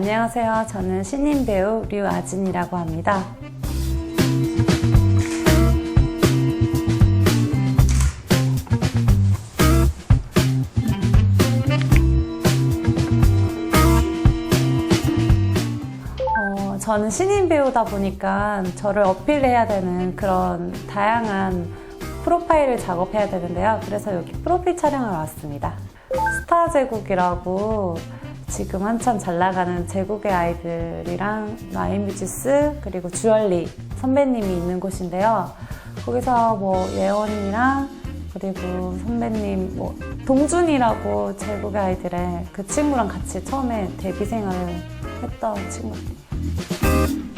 네, 안녕하세요. 저는 신인 배우 류아진이라고 합니다. 어, 저는 신인 배우다 보니까 저를 어필해야 되는 그런 다양한 프로파일을 작업해야 되는데요. 그래서 여기 프로필 촬영을 왔습니다. 스타 제국이라고 지금 한참 잘 나가는 제국의 아이들이랑 나인뮤지스 그리고 주얼리 선배님이 있는 곳인데요. 거기서 뭐 예원이랑 그리고 선배님 뭐 동준이라고 제국의 아이들의 그 친구랑 같이 처음에 데뷔 생활을 했던 친구. 어,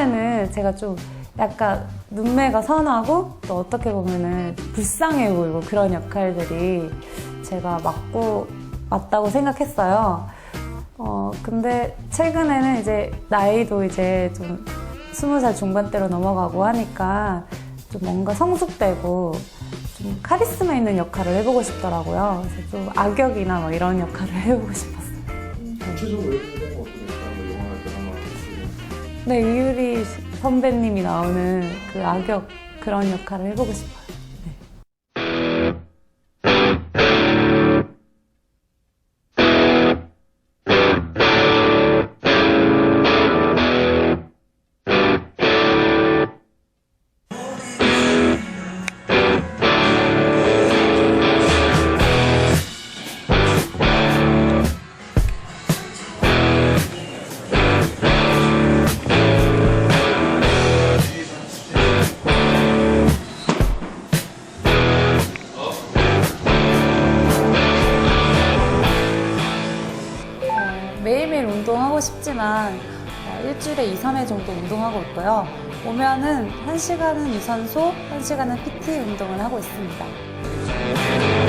예전에는 제가 좀 약간 눈매가 선하고 또 어떻게 보면은 불쌍해 보이고 그런 역할들이 제가 맞고 맞다고 생각했어요. 어, 근데 최근에는 이제 나이도 이제 좀 스무 살 중반대로 넘어가고 하니까 좀 뭔가 성숙되고 좀 카리스마 있는 역할을 해보고 싶더라고요. 그래서 좀 악역이나 뭐 이런 역할을 해보고 싶었어요. 구체적으로 네, 이유리 선배님이 나오는 그 악역 그런 역할을 해보고 싶어요. 일주일에 2, 3회 정도 운동하고 있고요. 오면은 1시간은 유산소, 1시간은 PT 운동을 하고 있습니다.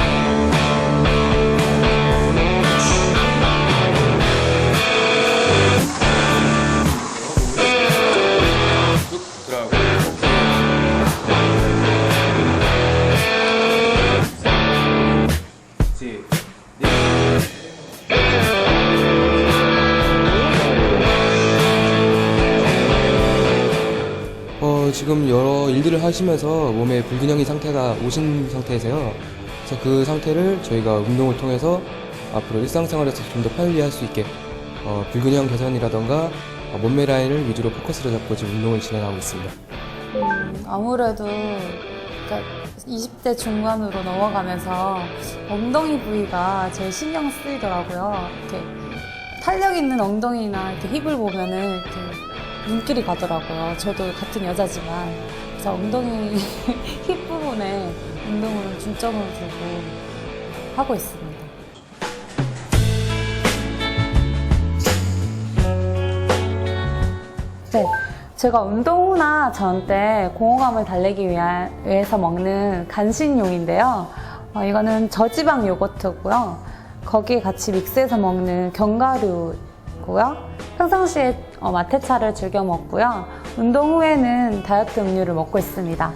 하시면서 몸에 불균형인 상태가 오신 상태이세요. 그래서 그 상태를 저희가 운동을 통해서 앞으로 일상생활에서 좀 더 편리할 수 있게 어, 불균형 개선이라던가 어, 몸매 라인을 위주로 포커스를 잡고 지금 운동을 진행하고 있습니다. 음, 아무래도 그러니까 20대 중반으로 넘어가면서 엉덩이 부위가 제일 신경 쓰이더라고요. 이렇게 탄력 있는 엉덩이나 이렇게 힙을 보면은 이렇게 눈길이 가더라고요. 저도 같은 여자지만 그래서 엉덩이 힙 부분에 운동을 중점을 두고 하고 있습니다. 네. 제가 운동 후나 전 때 공허감을 달래기 위해서 먹는 간식용인데요. 어, 이거는 저지방 요거트고요. 거기에 같이 믹스해서 먹는 견과류고요. 평상시에 어, 마테차를 즐겨 먹고요. 운동 후에는 다이어트 음료를 먹고 있습니다.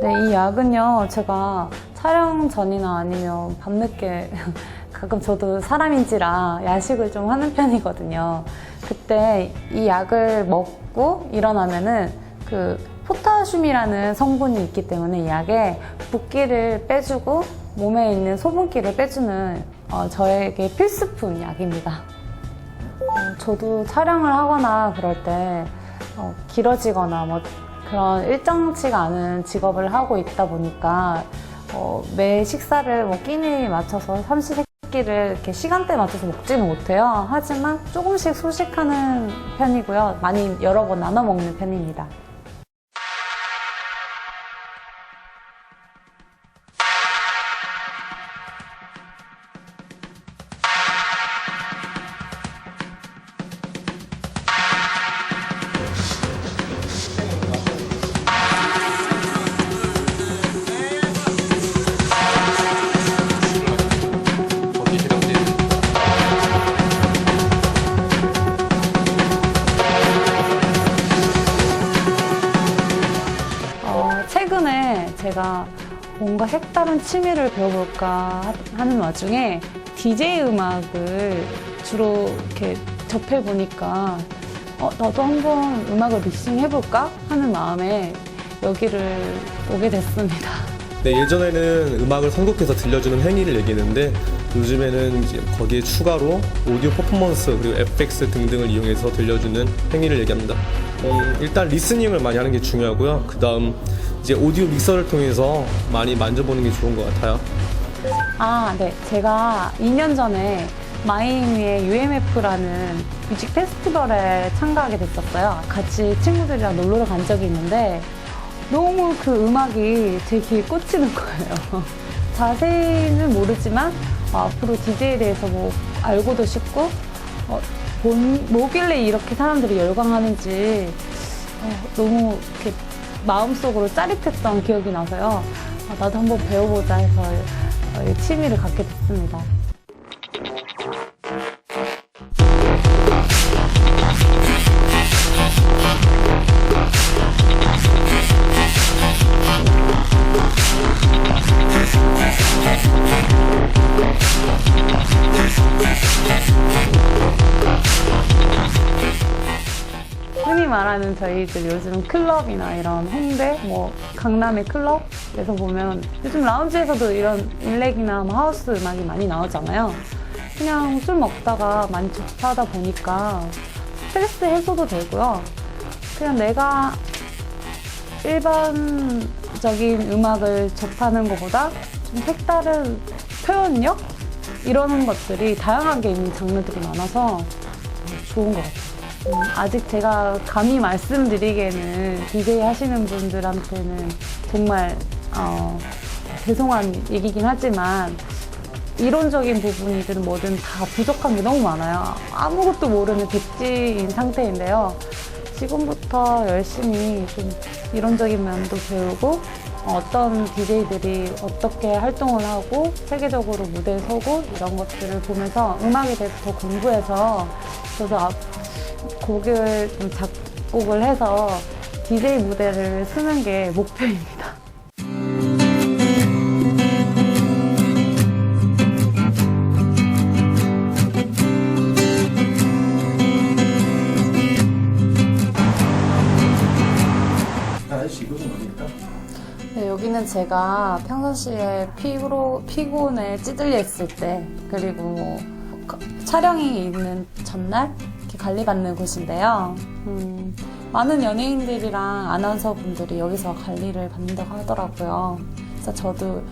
네, 이 약은요, 제가 촬영 전이나 아니면 밤늦게 가끔 저도 사람인지라 야식을 좀 하는 편이거든요. 그때 이 약을 먹고 일어나면은 그 포타슘이라는 성분이 있기 때문에 이 약에 붓기를 빼주고 몸에 있는 소분기를 빼주는 어, 저에게 필수품 약입니다. 어, 저도 촬영을 하거나 그럴 때 어, 길어지거나 뭐 그런 일정치가 않은 직업을 하고 있다 보니까 어, 매 식사를 뭐 끼니 맞춰서 삼시세끼 끼를 이렇게 시간대 맞춰서 먹지는 못해요. 하지만 조금씩 소식하는 편이고요. 많이 여러 번 나눠 먹는 편입니다. 색다른 취미를 배워볼까 하- 하는 와중에 DJ 음악을 주로 이렇게 접해보니까 어, 나도 한번 음악을 믹싱 해볼까 하는 마음에 여기를 오게 됐습니다. 네, 예전에는 음악을 선곡해서 들려주는 행위를 얘기했는데 요즘에는 이제 거기에 추가로 오디오 퍼포먼스 그리고 FX 등등을 이용해서 들려주는 행위를 얘기합니다. 음, 일단 리스닝을 많이 하는 게 중요하고요. 그 다음 이제 오디오 믹서를 통해서 많이 만져보는 게 좋은 것 같아요. 아, 네. 제가 2년 전에 마이애미의 UMF라는 뮤직 페스티벌에 참가하게 됐었어요. 같이 친구들이랑 놀러 간 적이 있는데 너무 그 음악이 제 귀에 꽂히는 거예요. 자세히는 모르지만 어, 앞으로 DJ에 대해서 뭐 알고도 싶고 어, 본, 뭐길래 이렇게 사람들이 열광하는지 어, 너무 이렇게 마음속으로 짜릿했던 기억이 나서요. 아, 나도 한번 배워보자 해서 취미를 갖게 됐습니다. 말하는 저희들 요즘 클럽이나 이런 홍대, 뭐 강남의 클럽에서 보면 요즘 라운지에서도 이런 일렉이나 뭐 하우스 음악이 많이 나오잖아요. 그냥 술 먹다가 많이 접하다 보니까 스트레스 해소도 되고요. 그냥 내가 일반적인 음악을 접하는 것보다 좀 색다른 표현력? 이런 것들이 다양하게 있는 장르들이 많아서 좋은 것 같아요. 음, 아직 제가 감히 말씀드리기에는 DJ 하시는 분들한테는 정말 어, 죄송한 얘기긴 하지만 이론적인 부분이든 뭐든 다 부족한 게 너무 많아요. 아무것도 모르는 백지인 상태인데요. 지금부터 열심히 좀 이론적인 면도 배우고 어떤 DJ들이 어떻게 활동을 하고 세계적으로 무대에 서고 이런 것들을 보면서 음악에 대해서 더 공부해서 저도 앞- 곡을 좀 작곡을 해서 DJ 무대를 쓰는 게 목표입니다. 네, 여기는 제가 평상시에 피로, 피곤에 찌들려 있을 때, 그리고 그- 촬영이 있는 전날 관리받는 곳인데요. 음, 많은 연예인들이랑 아나운서 분들이 여기서 관리를 받는다고 하더라고요. 그래서 저도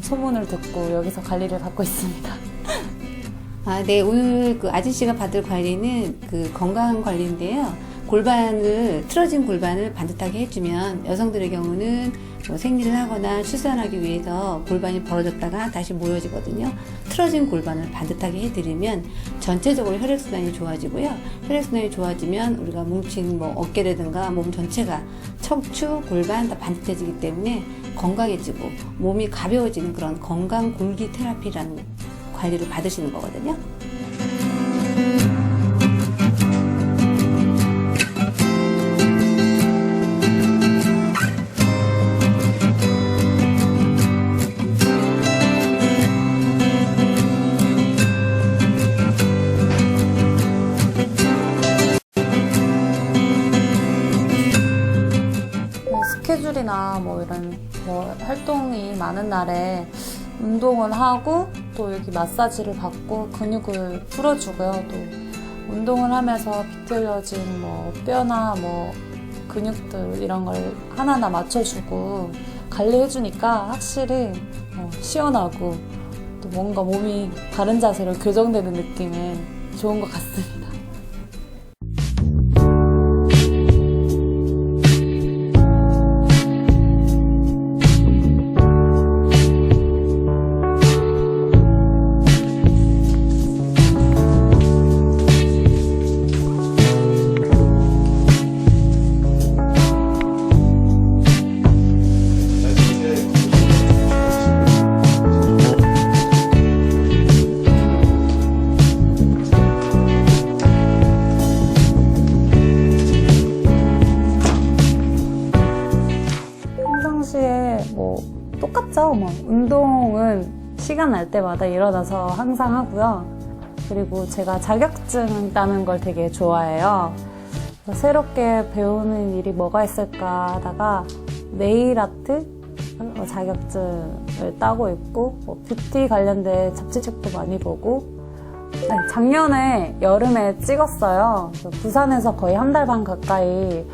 소문을 듣고 여기서 관리를 받고 있습니다. 아, 네. 오늘 그 아저씨가 받을 관리는 그 건강 관리인데요. 골반을, 틀어진 골반을 반듯하게 해주면 여성들의 경우는 뭐 생리를 하거나 출산하기 위해서 골반이 벌어졌다가 다시 모여지거든요. 틀어진 골반을 반듯하게 해드리면 전체적으로 혈액순환이 좋아지고요. 혈액순환이 좋아지면 우리가 뭉친 뭐 어깨라든가 몸 전체가 척추, 골반 다 반듯해지기 때문에 건강해지고 몸이 가벼워지는 그런 건강 골기 테라피라는 관리를 받으시는 거거든요. 뭐 이런 뭐 활동이 많은 날에 운동을 하고 또 여기 마사지를 받고 근육을 풀어주고요. 또 운동을 하면서 비틀어진 뭐 뼈나 뭐 근육들 이런 걸 하나하나 맞춰주고 관리해주니까 확실히 어, 시원하고 또 뭔가 몸이 바른 자세로 교정되는 느낌은 좋은 것 같습니다. 평상시에 뭐 똑같죠. 뭐 운동은 시간 날 때마다 일어나서 항상 하고요. 그리고 제가 자격증 따는 걸 되게 좋아해요. 새롭게 배우는 일이 뭐가 있을까 하다가 네일 아트 어, 자격증을 따고 있고 뭐 뷰티 관련된 잡지책도 많이 보고 작년에 여름에 찍었어요. 그래서 부산에서 거의 한 달 반 가까이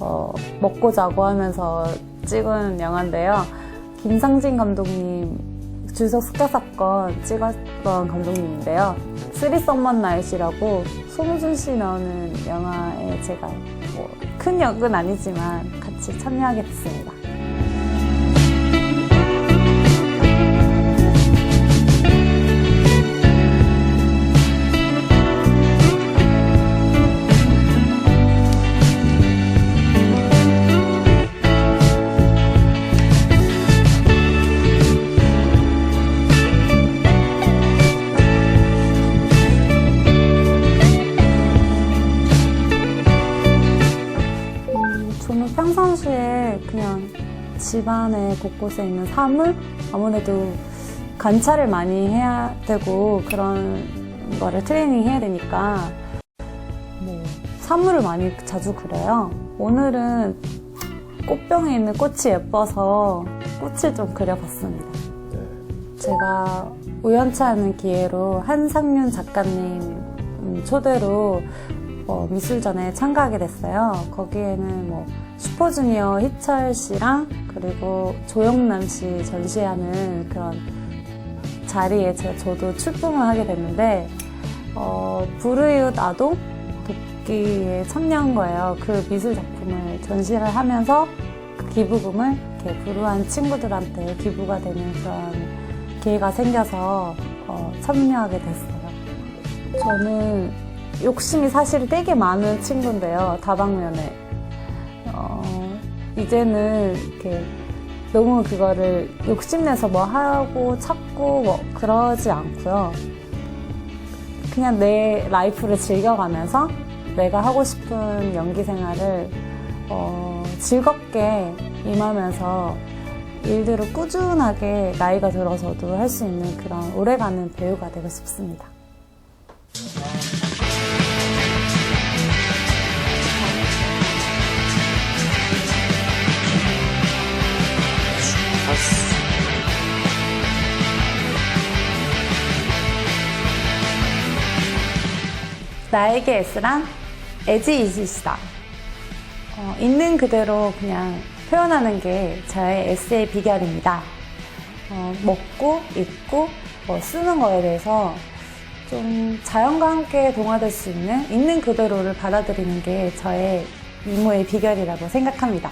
어, 먹고 자고 하면서 찍은 영화인데요. 김상진 감독님 주석 습격 사건 찍었던 감독님인데요. 쓰리 썸먼 나잇이라고 손우준 씨 나오는 영화에 제가 뭐 큰 역은 아니지만 같이 참여하게 됐습니다. 집안에 곳곳에 있는 사물 아무래도 관찰을 많이 해야 되고 그런 거를 트레이닝 해야 되니까 뭐 사물을 많이 자주 그려요. 오늘은 꽃병에 있는 꽃이 예뻐서 꽃을 좀 그려봤습니다. 제가 우연치 않은 기회로 한상윤 작가님 음, 초대로 어, 미술전에 참가하게 됐어요. 거기에는 뭐 슈퍼주니어 희철 씨랑 그리고 조영남 씨 전시하는 그런 자리에 제, 저도 출품을 하게 됐는데 어, 불의웃 아동 돕기에 참여한 거예요. 그 미술 작품을 전시를 하면서 그 기부금을 이렇게 불우한 친구들한테 기부가 되는 그런 기회가 생겨서 어, 참여하게 됐어요. 저는 욕심이 사실 되게 많은 친구인데요. 다방면에. 어, 이제는 이렇게 너무 그거를 욕심내서 뭐 하고 찾고 뭐 그러지 않고요. 그냥 내 라이프를 즐겨가면서 내가 하고 싶은 연기 생활을 어, 즐겁게 임하면서 일들을 꾸준하게 나이가 들어서도 할 수 있는 그런 오래가는 배우가 되고 싶습니다. 나에게 S란 에지이시시다. 어, 있는 그대로 그냥 표현하는 게 저의 S의 비결입니다. 어, 먹고, 입고, 뭐 쓰는 거에 대해서 좀 자연과 함께 동화될 수 있는 있는 그대로를 받아들이는 게 저의 미모의 비결이라고 생각합니다.